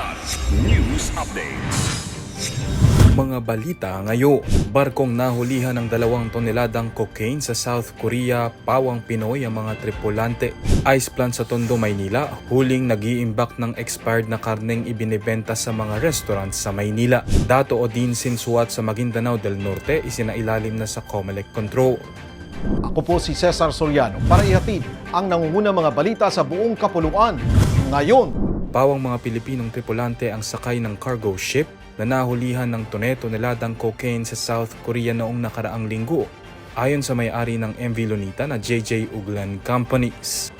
Kilat News Updates. Mga balita ngayon, barkong nahulihan ng dalawang toneladang cocaine sa South Korea, pawang Pinoy ang mga tripulante. Ice plant sa Tondo, Maynila, huling nag-iimbak ng expired na karneng ibinebenta sa mga restaurant sa Maynila. Dato Odin Sinsuat sa Maguindanao del Norte, isinailalim na sa Comelec Control. Ako po si Cesar Soriano para ihatid ang nangungunang mga balita sa buong kapuluan. Ngayon, Pawang mga Pilipinong tripulante ang sakay ng cargo ship na nahulihan ng toneto niladang cocaine sa South Korea noong nakaraang linggo, ayon sa may-ari ng MV Lunita na JJ Uglan Companies.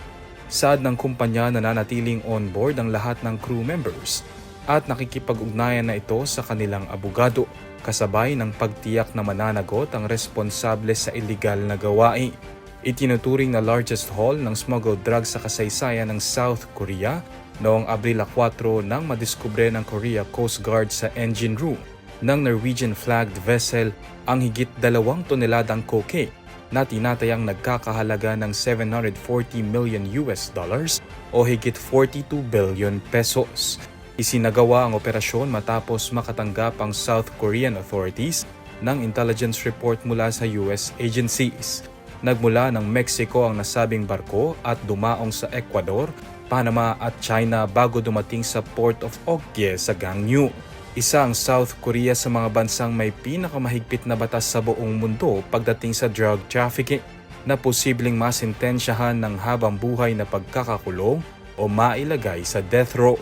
Saad ng kumpanya na nanatiling on board ang lahat ng crew members at nakikipag-ugnayan na ito sa kanilang abogado kasabay ng pagtiyak na mananagot ang responsable sa illegal na gawain. Itinuturing na largest haul ng smuggled drugs sa kasaysayan ng South Korea noong Abril 4 nang madiskubre ng Korea Coast Guard sa engine room ng Norwegian flagged vessel ang higit dalawang toneladang cocaine na tinatayang nagkakahalaga ng 740 million US dollars o higit 42 billion pesos. Isinagawa ang operasyon matapos makatanggap ang South Korean authorities ng intelligence report mula sa US agencies. Nagmula ng Mexico ang nasabing barko at dumaong sa Ecuador Panama at China bago dumating sa Port of Ogye sa Gangnew. Isa ang South Korea sa mga bansang may pinakamahigpit na batas sa buong mundo pagdating sa drug trafficking na posibleng masintensyahan ng habang buhay na pagkakakulong o mailagay sa death row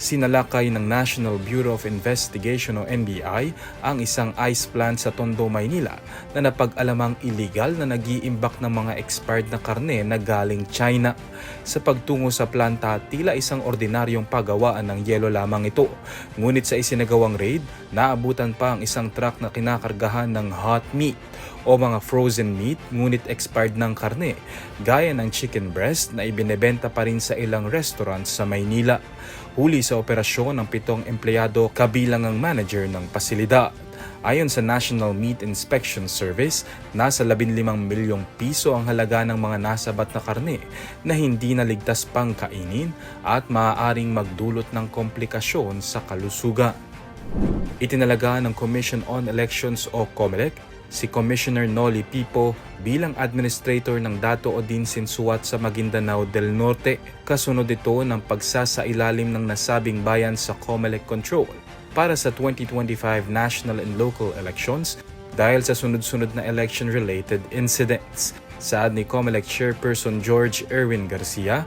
sinalakay ng National Bureau of Investigation o NBI ang isang ice plant sa Tondo, Maynila na napag-alamang illegal na nag-iimbak ng mga expired na karne na galing China. Sa pagtungo sa planta, tila isang ordinaryong pagawaan ng yelo lamang ito. Ngunit sa isinagawang raid, naabutan pa ang isang truck na kinakargahan ng hot meat o mga frozen meat ngunit expired ng karne, gaya ng chicken breast na ibinebenta pa rin sa ilang restaurant sa Maynila. Huli sa operasyon ng pitong empleyado kabilang ang manager ng pasilidad. Ayon sa National Meat Inspection Service, nasa 15 milyong piso ang halaga ng mga nasabat na karne na hindi naligtas pang kainin at maaaring magdulot ng komplikasyon sa kalusugan. Itinalaga ng Commission on Elections o COMELEC si Commissioner Noli Pipo bilang administrator ng Dato Odin Sinsuat sa Maguindanao del Norte. Kasunod ito ng pagsasailalim ng nasabing bayan sa COMELEC control para sa 2025 national and local elections dahil sa sunod-sunod na election-related incidents. Saad ni COMELEC Chairperson George Erwin Garcia,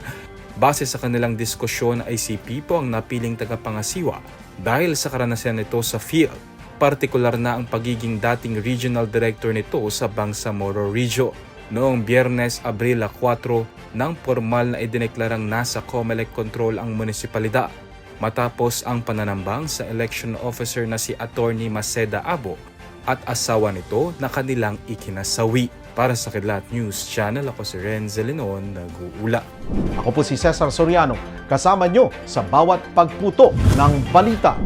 Base sa kanilang diskusyon ay si Pipo ang napiling tagapangasiwa dahil sa karanasan nito sa field partikular na ang pagiging dating regional director nito sa Bangsamoro Region. Noong Biyernes, Abril 4, nang formal na idineklarang nasa COMELEC control ang munisipalidad matapos ang pananambang sa election officer na si Attorney Maceda Abo at asawa nito na kanilang ikinasawi. Para sa Kidlat News Channel, ako si Renzo Lenon, nag-uula. ako po si Cesar Soriano, kasama nyo sa bawat pagputo ng balita.